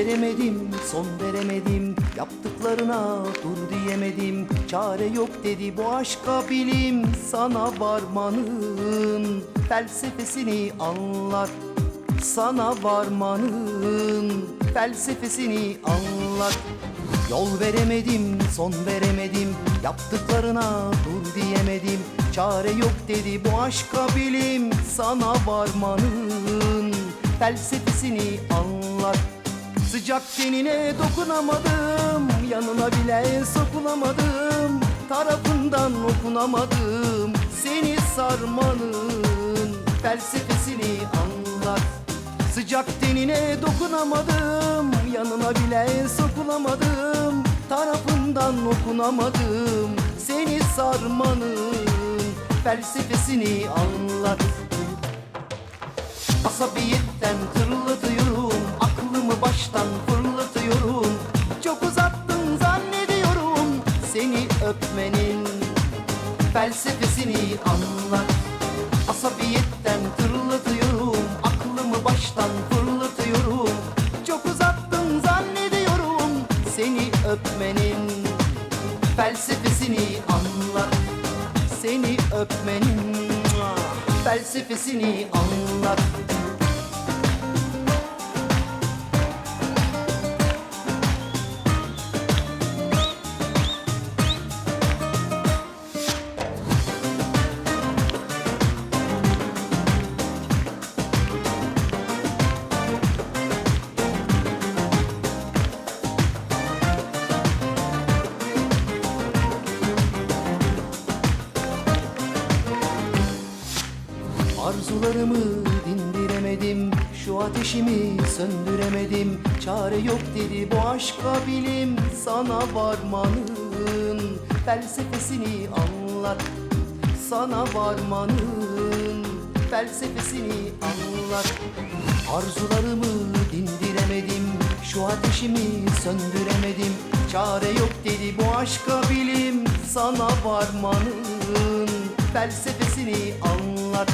Veremedim, son veremedim. Yaptıklarına dur diyemedim. Çare yok dedi bu aşka bilim. Sana varmanın felsefesini anlat. Sana varmanın felsefesini anlat. Yol veremedim, son veremedim. Yaptıklarına dur diyemedim. Çare yok dedi bu aşka bilim. Sana varmanın felsefesini anlat Sıcak tenine dokunamadım Yanına bile sokulamadım Tarafından okunamadım Seni sarmanın felsefesini anlat. Sıcak tenine dokunamadım Yanına bile sokulamadım Tarafından okunamadım Seni sarmanın felsefesini anlat. Asabiyetten Aklımı baştan fırlatıyorum. Çok uzattın zannediyorum Seni öpmenin felsefesini anlat. Asabiyetten tırlatıyorum Aklımı baştan fırlatıyorum. Çok uzattın zannediyorum Seni öpmenin felsefesini anlat. Seni öpmenin felsefesini anlat Arzularımı dindiremedim Şu ateşimi söndüremedim. Çare yok dedi bu aşka bilim Sana varmanın felsefesini anlat. Sana varmanın felsefesini anlat. Arzularımı dindiremedim Şu ateşimi söndüremedim. Çare yok dedi bu aşka bilim Sana varmanın felsefesini anlat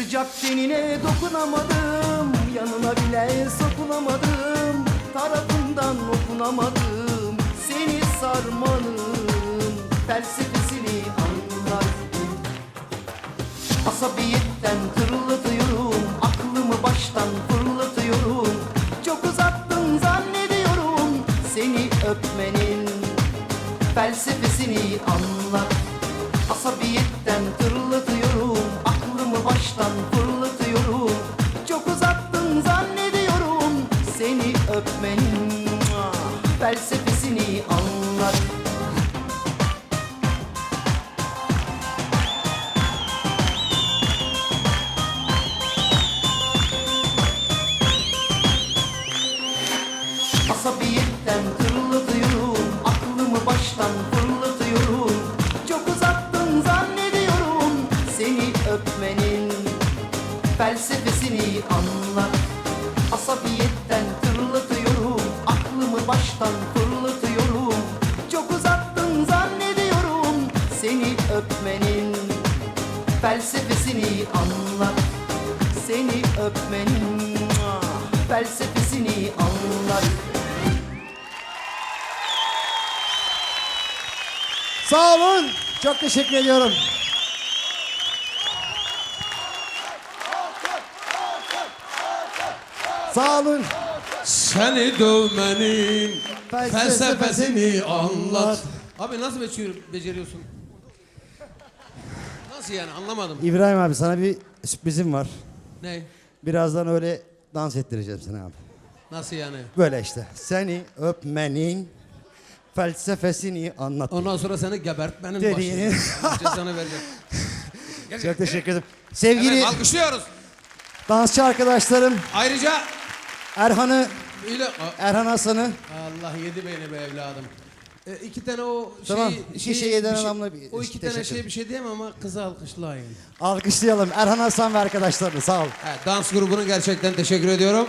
Sıcak tenine dokunamadım Yanına bile sokulamadım Tarafından okunamadım Seni sarmanın felsefesini anlat Asabiyetten tırlatıyorum Aklımı baştan fırlatıyorum Çok uzattın zannediyorum Seni öpmenin felsefesini anlat felsefesini anlat Asabiyetten tırlatıyorum Aklımı baştan fırlatıyorum. Çok uzattın zannediyorum Seni öpmenin. Felsefesini baştan fırlatıyorum Çok uzattın zannediyorum Seni öpmenin felsefesini anlat Seni öpmenin felsefesini anlat Sağ olun. Çok teşekkür ediyorum. Sağ olun. Seni dövmenin Felsefesini anlat. Abi nasıl beceriyor, beceriyorsun? Nasıl yani anlamadım. İbrahim abi sana bir sürprizim var. Ne? Birazdan öyle dans ettireceğim seni abi. Nasıl yani? Böyle işte. Seni öpmenin felsefesini anlat. Ondan sonra seni gebertmenin Dediğini- başını. Cezanı vereceğim. Çok teşekkür ederim. Sevgili Evet alkışlıyoruz. dansçı arkadaşlarım Ayrıca Erhan'ı. Erhan Hasan'ı Allah yedi beni be evladım. E, iki tane o şey... Tamam, iki şey yeden bir adamla bir- O iki teşekkür tane şey bir şey diyemem ama kızı alkışlayın. alkışlayalım. Erhan Hasan ve arkadaşlarını sağ ol. Evet, dans grubuna gerçekten teşekkür ediyorum.